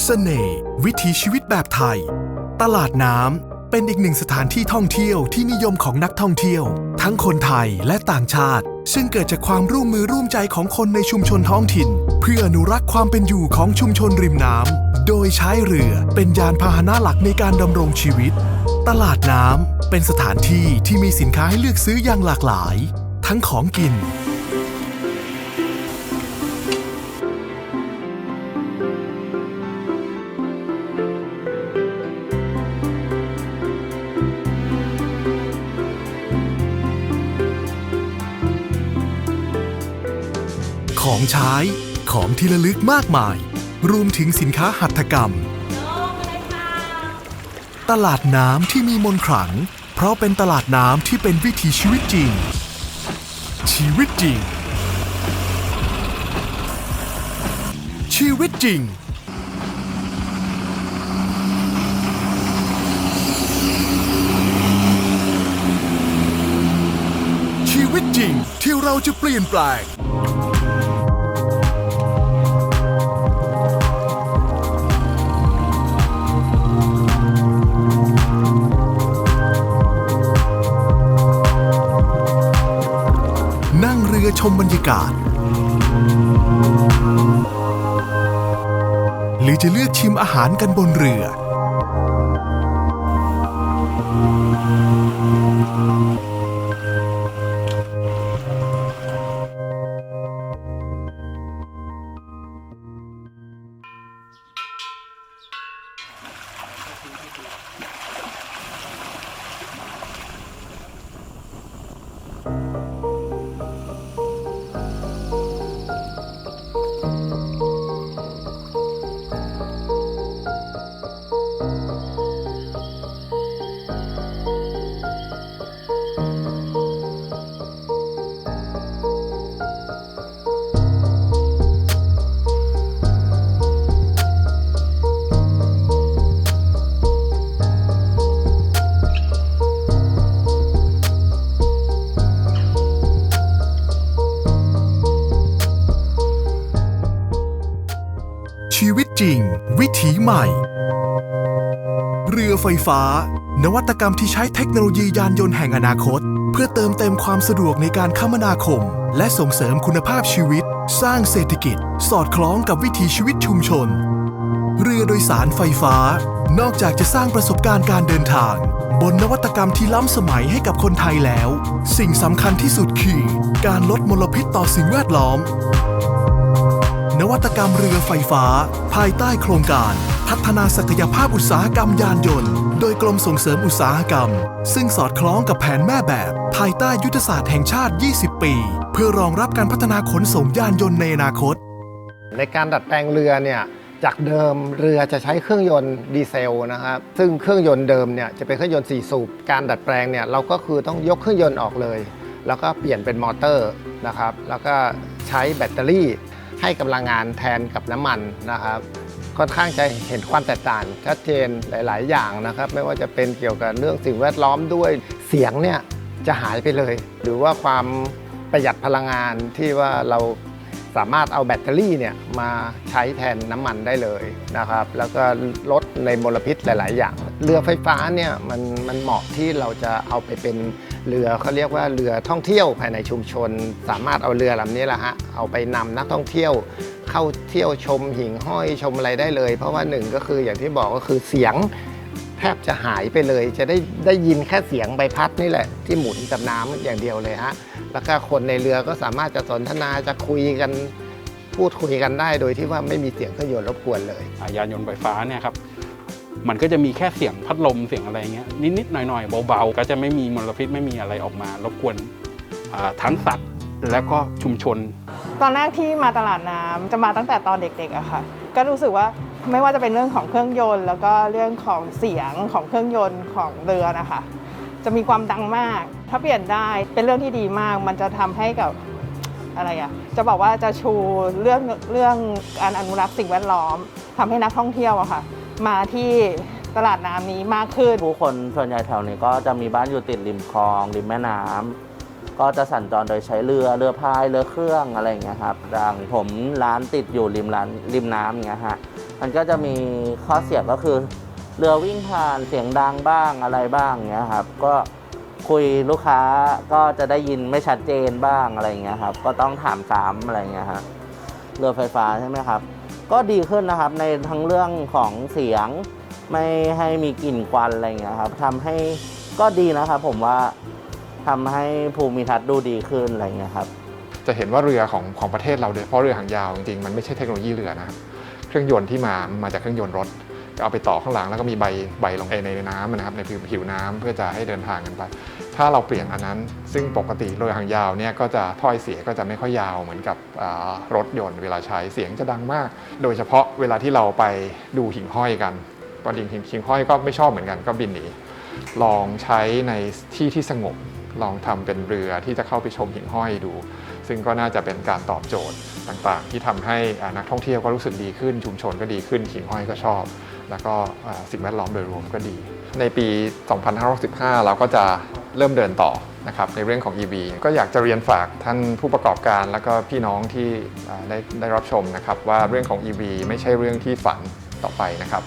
เสน่ห์วิถีชีวิตแบบไทย ตลาดน้ำเป็นอีกหนึ่งสถานที่ท่องเที่ยวที่นิยมของนักท่องเที่ยว ทั้งคนไทยและต่างชาติ ซึ่งเกิดจากความร่วมมือร่วมใจของคนในชุมชนท้องถิ่น เพื่ออนุรักษ์ความเป็นอยู่ของชุมชนริมน้ำโดยใช้เรือเป็นยานพาหนะหลักในการดำรงชีวิต ตลาดน้ำเป็นสถานที่ที่มีสินค้าให้เลือกซื้ออย่างหลากหลาย ทั้งของกิน ของใช้ ของที่ระลึกมากมาย รวมถึงสินค้าหัตถกรรม ตลาดน้ำที่มีมนต์ขลัง เพราะเป็นตลาดน้ำที่เป็นวิถีชีวิตจริง ชีวิตจริง ชีวิตจริงชีวิตจริงที่เราจะเปลี่ยนแปลง รือชมบรรยากาศ หรือจะเลือกชิมอาหารกันบนเรือ ชีวิตจริง วิถีใหม่ เรือไฟฟ้า นวัตกรรมที่ใช้เทคโนโลยียานยนต์แห่งอนาคต เพื่อเติมเต็มความสะดวกในการคมนาคม และส่งเสริมคุณภาพชีวิต สร้างเศรษฐกิจ สอดคล้องกับวิถีชีวิตชุมชน เรือโดยสารไฟฟ้า นอกจากจะสร้างประสบการณ์การเดินทาง บนนวัตกรรมที่ล้ำสมัยให้กับคนไทยแล้ว สิ่งสำคัญที่สุดคือ การลดมลพิษต่อสิ่งแวดล้อม นวัตกรรมเรือไฟฟ้า ภายใต้โครงการ พัฒนาศักยภาพอุตสาหกรรมยานยนต์ โดยกรมส่งเสริมอุตสาหกรรม ซึ่งสอดคล้องกับแผนแม่แบบ ภายใต้ยุทธศาสตร์แห่งชาติ 20 ปี เพื่อรองรับการพัฒนาขนส่งยานยนต์ในอนาคต ในการดัดแปลงเรือเนี่ยจากเดิมเรือจะใช้เครื่องยนต์ดีเซลนะครับ ซึ่งเครื่องยนต์เดิมเนี่ยจะเป็นเครื่องยนต์4สูบ การดัดแปลงเนี่ยเราก็คือต้องยกเครื่องยนต์ออกเลย แล้วก็เปลี่ยนเป็นมอเตอร์นะครับ แล้วก็ใช้แบตเตอรี่ ให้กำลังงานแทนกับน้ำมันนะครับ ค่อนข้างจะเห็นความแตกต่างชัดเจนหลาย ๆ อย่างนะครับ ไม่ว่าจะเป็นเกี่ยวกับเรื่องสิ่งแวดล้อมด้วยเสียงเนี่ยจะหายไปเลย หรือว่าความประหยัดพลังงานที่ว่าเรา สามารถเอาแบตเตอรี่เนี่ยมาใช้แทนน้ำมันได้เลยนะครับ แล้วก็ลดในมลพิษหลาย ๆ อย่าง เรือไฟฟ้าเนี่ยมันมันเหมาะที่เราจะเอาไปเป็นเรือเขาเรียกว่าเรือท่องเที่ยวภายในชุมชน สามารถเอาเรือลำนี้แหละฮะเอาไปนำนักท่องเที่ยวเข้าเที่ยวชมหิ่งห้อยชมอะไรได้เลย เพราะว่าหนึ่งก็คืออย่างที่บอกก็คือเสียงแทบจะหายไปเลย จะได้ได้ยินแค่เสียงใบพัดนี่แหละที่หมุนกับน้ำอย่างเดียวเลยฮะ แล้วก็คนในเรือก็สามารถจะสนทนาจะคุยกันพูดคุยกันได้ โดยที่ว่าไม่มีเสียงเครื่องยนต์รบกวนเลยอ่ายานยนต์ไฟฟ้าเนี่ยครับมันก็จะมีแค่เสียงพัดลมเสียงอะไรเงี้ยนิดๆหน่อยๆเบาๆ ก็จะไม่มีมลพิษไม่มีอะไรออกมารบกวนอ่าทั้งสัตว์แล้วก็ชุมชน ตอนแรกที่มาตลาดน้ำจะมาตั้งแต่ตอนเด็กๆอะค่ะ ก็รู้สึกว่าไม่ว่าจะเป็นเรื่องของเครื่องยนต์ แล้วก็เรื่องของเสียงของเครื่องยนต์ของเรือนะคะ จะมีความดังมาก ถ้าเปลี่ยนได้เป็นเรื่องที่ดีมาก มันจะทำให้กับอะไรอะจะบอกว่าจะชูเรื่องเรื่องการอนุรักษ์สิ่งแวดล้อมทำให้นักท่องเที่ยวอะค่ะ มาที่ตลาดน้ำนี้มากขึ้น ผู้คนส่วนใหญ่แถวนี้ก็จะมีบ้านอยู่ติดริมคลอง ริมแม่น้ำก็จะสัญจรโดยใช้เรือเรือพายเรือเครื่องอะไรอย่างเงี้ยครับอย่างผมร้านติดอยู่ริมร้านริมน้ำอย่างเงี้ยฮะมันก็จะมีข้อเสียก็คือ เรือวิ่งผ่านเสียงดังบ้างอะไรบ้างเงี้ยครับก็ คุยลูกค้าก็จะได้ยินไม่ชัดเจนบ้างอะไรเงี้ยครับ ก็ต้องถามซ้ำอะไรเงี้ยฮะเรือไฟฟ้าใช่ไหมครับ ก็ดีขึ้นนะครับในทั้งเรื่องของเสียงไม่ให้มีกลิ่นควันอะไรเงี้ยครับทำให้ก็ดีนะครับ ผมว่าทำให้ภูมิทัศน์ดูดีขึ้นอะไรเงี้ยครับ จะเห็นว่าเรือของของประเทศเราโดยเฉพาะเรือหางยาวจริงๆมันไม่ใช่เทคโนโลยีเรือนะครับเครื่องยนต์ที่มามาจากเครื่องยนต์รถ เอาไปต่อข้างหลังแล้วก็มีใบใบลงในในน้ำนะครับในผิวผิวน้ำเพื่อจะให้เดินทางกันไป ถ้าเราเปลี่ยนอันนั้น ซึ่งปกติเรือหางยาวเนี่ยก็จะถ้อยเสียก็จะไม่ค่อยยาวเหมือนกับรถยนต์เวลาใช้เสียงจะดังมาก โดยเฉพาะเวลาที่เราไปดูหิ่งห้อยกันตอนจริงหิ่งห้อยก็ไม่ชอบเหมือนกันก็บินหนีลองใช้ในที่ที่สงบลองทำเป็นเรือที่จะเข้าไปชมหิ่งห้อยดู ซึ่งก็น่าจะเป็นการตอบโจทย์ต่างๆ ที่ทำให้นักท่องเที่ยวก็รู้สึกดีขึ้น ชุมชนก็ดีขึ้นหิ่งห้อยก็ชอบ แล้วก็สิ่งแวดล้อมโดยรวมก็ดี ในปี 2565 เราก็จะเริ่มเดินต่อนะครับในเรื่องของ EV ก็อยากจะเรียนฝากท่านผู้ประกอบการ แล้วก็พี่น้องที่ได้ได้รับชมนะครับว่าเรื่องของ EV ไม่ใช่เรื่องที่ฝันต่อไปนะครับ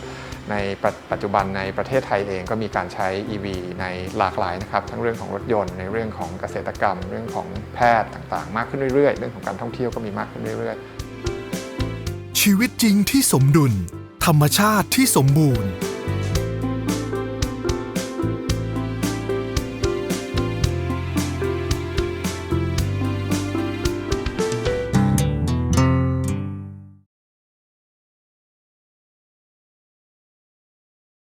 ในปปัจจุบันในประเทศไทยเองก็มีการใช้ EV ในหลากหลายนะครับ ทั้งเรื่องของรถยนต์ในเรื่องของเกษตรกรรม เรื่องของแพทย์ต่างๆ มากขึ้นเรื่อยๆ เรื่องของการท่องเที่ยวก็มีมากขึ้นเรื่อยๆ ชีวิตจริงที่สมดุล ธรรมชาติที่สมบูรณ์